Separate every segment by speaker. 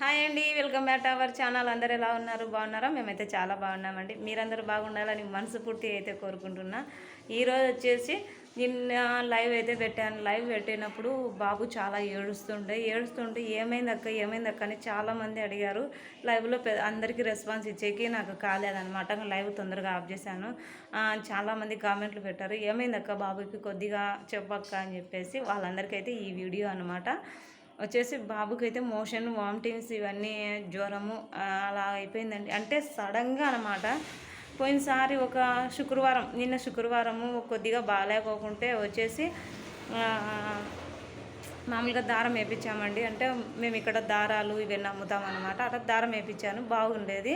Speaker 1: Hi అండి welcome back to our channel. అందరు ఎలా ఉన్నారు? బాగున్నారా? మేమైతే చాలా బాగున్నామండి. మీరందరూ బాగుండాలని మనస్ఫూర్తి అయితే కోరుకుంటున్నా. ఈరోజు వచ్చేసి నిన్న లైవ్ అయితే పెట్టాను. లైవ్ పెట్టినప్పుడు బాబు చాలా ఏడుస్తుండే. ఏడుస్తుంటే ఏమైంది అక్క? ఏమైంది అక్క? అని చాలామంది అడిగారు. లైవ్లో అందరికీ రెస్పాన్స్ ఇచ్చేకి నాకు కాలేదనమాట లైవ్ తొందరగా ఆఫ్ చేశాను. చాలామంది కామెంట్లు పెట్టారు. ఏమైంది అక్క బాబుకి? కొద్దిగా చెప్పక్క అని చెప్పేసి వాళ్ళందరికీ అయితే ఈ వీడియో అనమాట వచ్చేసి బాబుకి అయితే మోషన్ వామిటింగ్స్ ఇవన్నీ జ్వరము అలా అయిపోయిందండి. అంటే సడన్గా అనమాట పోయినసారి ఒక శుక్రవారం నిన్న శుక్రవారము కొద్దిగా బాగాలేకోకుంటే వచ్చేసి మామూలుగా దారం వేయించామండి అంటే మేము ఇక్కడ దారాలు ఇవన్నీ అమ్ముతాం అనమాట అట్లా దారం వేయించాను బాగుండేది.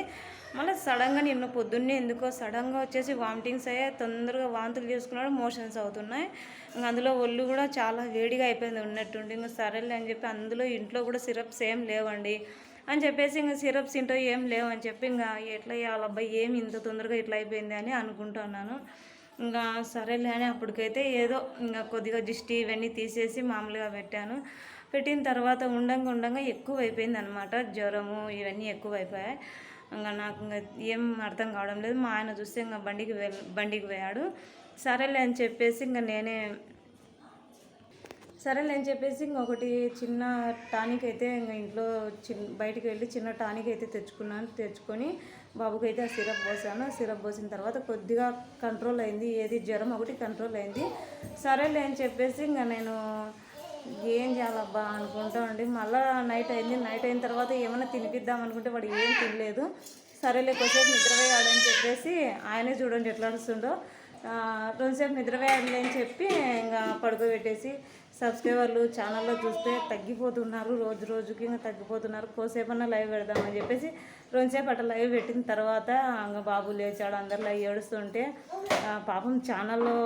Speaker 1: మళ్ళీ సడన్గా నిన్న పొద్దున్నే ఎందుకో సడన్గా వచ్చేసి వామిటింగ్స్ అయ్యాయి. తొందరగా వాంతులు చేసుకున్నాడు. మోషన్స్ అవుతున్నాయి. ఇంకా అందులో ఒళ్ళు కూడా చాలా వేడిగా అయిపోయింది. ఉన్నట్టుండి ఇంకా సరేలే అని చెప్పి అందులో ఇంట్లో కూడా సిరప్స్ ఏం లేవండి అని చెప్పేసి ఇంకా సిరప్స్ ఇంటో ఏం లేవు అని చెప్పి ఇంకా ఎట్లా అబ్బాయి ఏమి ఇంత తొందరగా ఇట్లా అయిపోయింది అని అనుకుంటున్నాను ఇంకా సరేలే అని అప్పటికైతే ఏదో ఇంకా కొద్దిగా దిష్టి ఇవన్నీ తీసేసి మామూలుగా పెట్టాను. పెట్టిన తర్వాత ఉండంగా ఉండంగా ఎక్కువ అయిపోయింది అనమాట జ్వరము ఇవన్నీ ఎక్కువ అయిపోయాయి ఇంకా నాకు ఇంకా ఏం అర్థం కావడం లేదు. మా ఆయన చూస్తే ఇంకా బండికి వెళ్ బండికి పోయాడు. సరేలే అని చెప్పేసి ఇంకా నేనే సరేలే అని చెప్పేసి ఇంకొకటి చిన్న టానిక్ అయితే ఇంకా ఇంట్లో చిన్న బయటికి వెళ్ళి చిన్న టానిక్ అయితే తెచ్చుకున్నాను. తెచ్చుకొని బాబుకి అయితే ఆ సిరప్ పోసాను. సిరప్ పోసిన తర్వాత కొద్దిగా కంట్రోల్ అయింది. ఏది జ్వరం ఒకటి కంట్రోల్ అయింది. సరేలే అని చెప్పేసి ఇంకా నేను ఏం చేయాలబ్బా అనుకుంటా ఉండి మళ్ళీ నైట్ అయింది. నైట్ అయిన తర్వాత ఏమైనా తినిపిద్దాం అనుకుంటే వాడు ఏం తినలేదు. సరేలే కొంచెంసేపు నిద్రపోయాడని చెప్పేసి ఆయనే చూడండి ఎట్లా వస్తుండో రోజుసేపు రెండుసేపు అని చెప్పి ఇంకా పడుకోబెట్టేసి సబ్స్క్రైబర్లు ఛానల్లో చూస్తే తగ్గిపోతున్నారు రోజు రోజుకి ఇంకా తగ్గిపోతున్నారు. కోసేపన్నా లైవ్ పెడదామని చెప్పేసి రెండుసేపు అట్లా లైవ్ పెట్టిన తర్వాత ఇంకా బాబు లేచాడు అందరిలో లైవ్ ఏడుస్తుంటే పాపం ఛానల్లో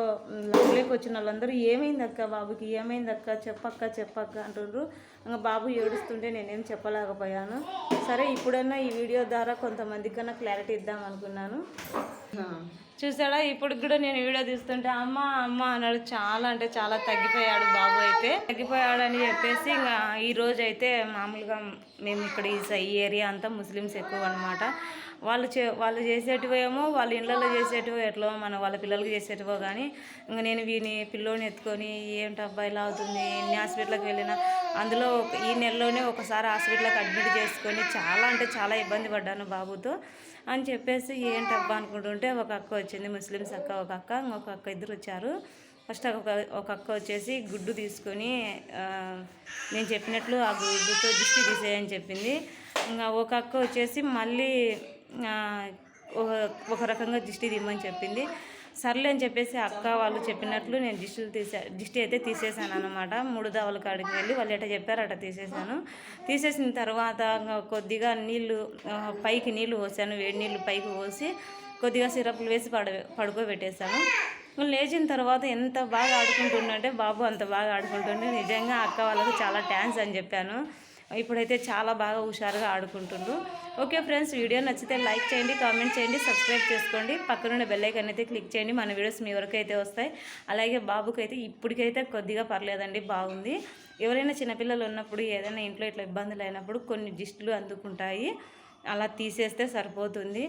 Speaker 1: లైవ్లోకి వచ్చిన వాళ్ళందరూ ఏమైంది అక్క బాబుకి ఏమైంది అక్క చెప్పక్క చెప్పక్క అంటుండ్రు. ఇంకా బాబు ఏడుస్తుంటే నేనేం చెప్పలేకపోయాను. సరే ఇప్పుడన్నా ఈ వీడియో ద్వారా కొంతమందికన్నా క్లారిటీ ఇద్దాం అనుకున్నాను. చూసాడా? ఇప్పుడు కూడా నేను వీడియో తీస్తుంటే అమ్మ అమ్మ అన్నాడు. చాలా అంటే చాలా తగ్గిపోయాడు బాబు అయితే. తగ్గిపోయాడు అని చెప్పేసి ఇంకా ఈ రోజు అయితే మామూలుగా మేము ఇక్కడ ఈ ఈ ఏరియా అంతా ముస్లిమ్స్ ఎక్కువ అనమాట వాళ్ళు చే వాళ్ళు చేసేటివో ఏమో వాళ్ళ ఇళ్ళలో చేసేటివో ఎట్లో మన వాళ్ళ పిల్లలకి చేసేటివో కానీ ఇంకా నేను వీని పిల్లోని ఎత్తుకొని ఏంటబ్బా ఇలా అవుతుంది? ఎన్ని హాస్పిటల్కి వెళ్ళినా అందులో ఒక- ఈ నెలలోనే ఒకసారి హాస్పిటల్కి అడ్మిట్ చేసుకొని చాలా అంటే చాలా ఇబ్బంది పడ్డాను బాబుతో. అని చెప్పేసి ఏంటబ్బా అనుకుంటుంటే ఒక అక్క వచ్చింది ముస్లిమ్స్ అక్క ఒక అక్క ఇంకొక అక్క ఇద్దరు వచ్చారు. ఫస్ట్ ఒక ఒక అక్క వచ్చేసి గుడ్డు తీసుకొని నేను చెప్పినట్లు ఆ గుడ్డుతో దిష్టి తీసేయని చెప్పింది. ఇంకా ఒక అక్క వచ్చేసి మళ్ళీ ఒక- ఒక రకంగా దిష్టి తీయమని చెప్పింది. సర్లే అని చెప్పేసి అక్క వాళ్ళు చెప్పినట్లు నేను దిష్టిలు తీసా దిష్టి అయితే తీసేసాను అనమాట మూడు దావల కాడికి వెళ్ళి వాళ్ళు ఎట చెప్పారు అట తీసేసాను. తీసేసిన తర్వాత కొద్దిగా నీళ్ళు పైకి నీళ్ళు పోసాను వేడి నీళ్ళు పైకి పోసి కొద్దిగా సిరప్లు వేసి పడ పడుకోబెట్టేశాను. లేచిన తర్వాత ఎంత బాగా ఆడుకుంటుండంటే బాబు అంత బాగా ఆడుకుంటుండే. నిజంగా అక్క వాళ్ళకి చాలా థ్యాంక్స్ అని చెప్పాను. ఇప్పుడైతే చాలా బాగా హుషారుగా ఆడుకుంటుండ్రు. ఓకే ఫ్రెండ్స్ వీడియో నచ్చితే లైక్ చేయండి కామెంట్ చేయండి సబ్స్క్రైబ్ చేసుకోండి. పక్కనున్న బెల్లైకన్ అయితే క్లిక్ చేయండి మన వీడియోస్ మీ వరకు అయితే వస్తాయి. అలాగే బాబుకి అయితే ఇప్పటికైతే కొద్దిగా పర్లేదండి బాగుంది. ఎవరైనా చిన్నపిల్లలు ఉన్నప్పుడు ఏదైనా ఇంట్లో ఇట్లా ఇబ్బందులు అయినప్పుడు కొన్ని జిస్టులు అందుకుంటాయి. అలా తీసేస్తే సరిపోతుంది.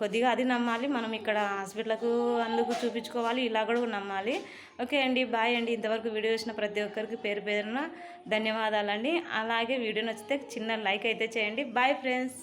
Speaker 1: కొద్దిగా అది నమ్మాలి. మనం ఇక్కడ హాస్పిటల్కు అందుకు చూపించుకోవాలి. ఇలా కూడా నమ్మాలి. ఓకే అండి. బాయ్ అండి. ఇంతవరకు వీడియో చూసిన ప్రతి ఒక్కరికి పేరు పేరున ధన్యవాదాలండి. అలాగే వీడియో నచ్చితే చిన్న లైక్ అయితే చేయండి. Bye friends.